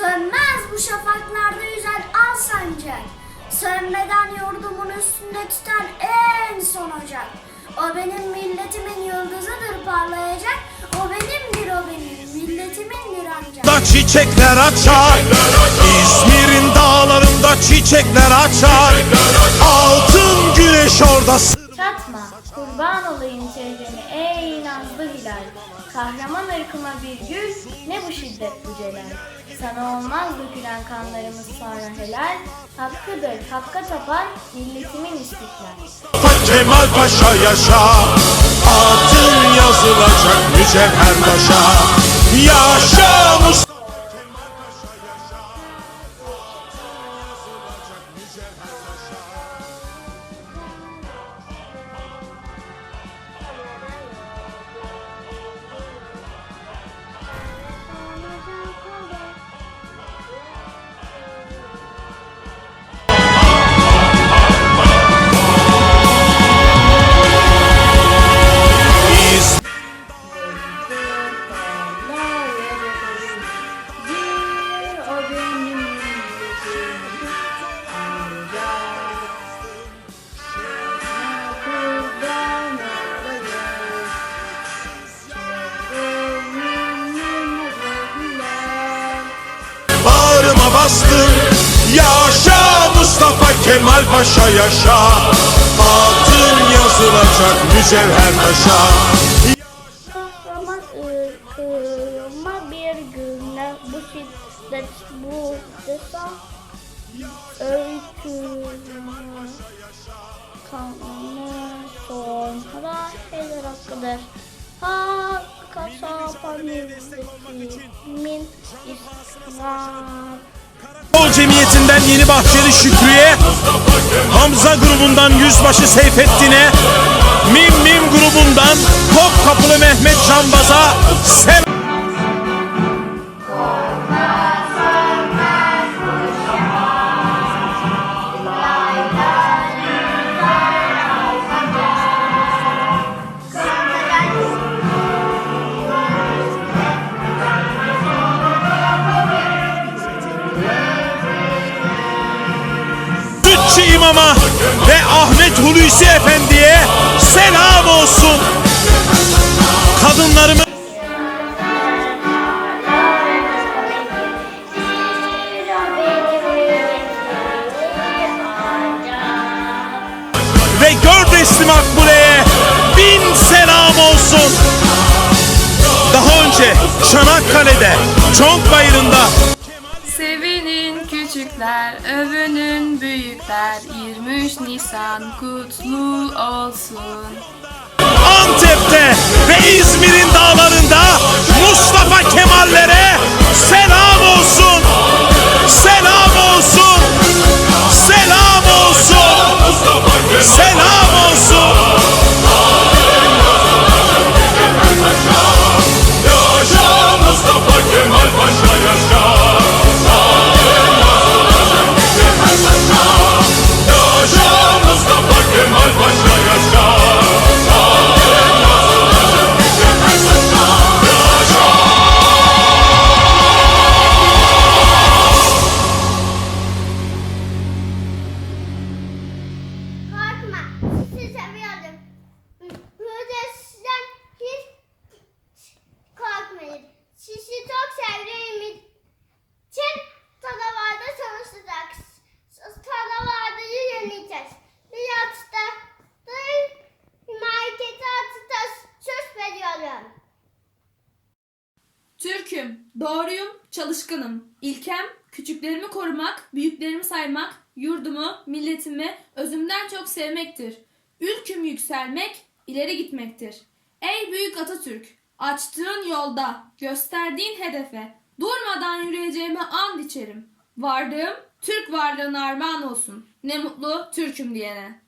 Sönmez bu şafaklarda yüzen al sancak. Sönmeden yurdumun üstünde tüten en son ocak. O benim milletimin yıldızıdır parlayacak. O benimdir o benim milletimindir ancak. Da çiçekler açar. İzmir'in dağlarında çiçekler açar. Altın güneş orada. Çatma kurban olayım çevreni ey nazlı hilal. Kahraman ırkıma bir gül, ne bu şiddet bu celal. Sana olmaz dökülen kanlarımız sonra helal. Hakkıdır, hakka tapan milletimin istiklal. Kemal Paşa yaşa Adın yazılacak mücevher taşa Yaşa Mustafa Kemal Paşa yaşa Adın yazılacak mücevher taşa Kahraman ırkıma bir güne bu şiddet bu desem öyküme kanını sonra eder hakkıdır. Hakka sapan milletimin istikrar. Futbol Cemiyeti'nden Yeni Bahçeli Şükrü'ye, Hamza grubundan Yüzbaşı Seyfettin'e, Mim Mim grubundan Topkapılı Mehmet Canbaz'a selam. Ahmet Hulusi Efendi'ye selam olsun. Kadınlarımı ve Gördesli Makbule'ye bin selam olsun. Daha önce Çanakkale'de, Çonk Bayırı'nda küçükler, övünün büyükler. 23 Nisan kutlu olsun. Antep'te ve İzmir'in dağlarında Mustafa Kemal'lere Türk'üm, doğruyum, çalışkanım. İlkem, küçüklerimi korumak, büyüklerimi saymak, yurdumu, milletimi özümden çok sevmektir. Ülküm yükselmek, ileri gitmektir. Ey büyük Atatürk, açtığın yolda, gösterdiğin hedefe, durmadan yürüyeceğime and içerim. Vardığım, Türk varlığına armağan olsun. Ne mutlu Türk'üm diyene.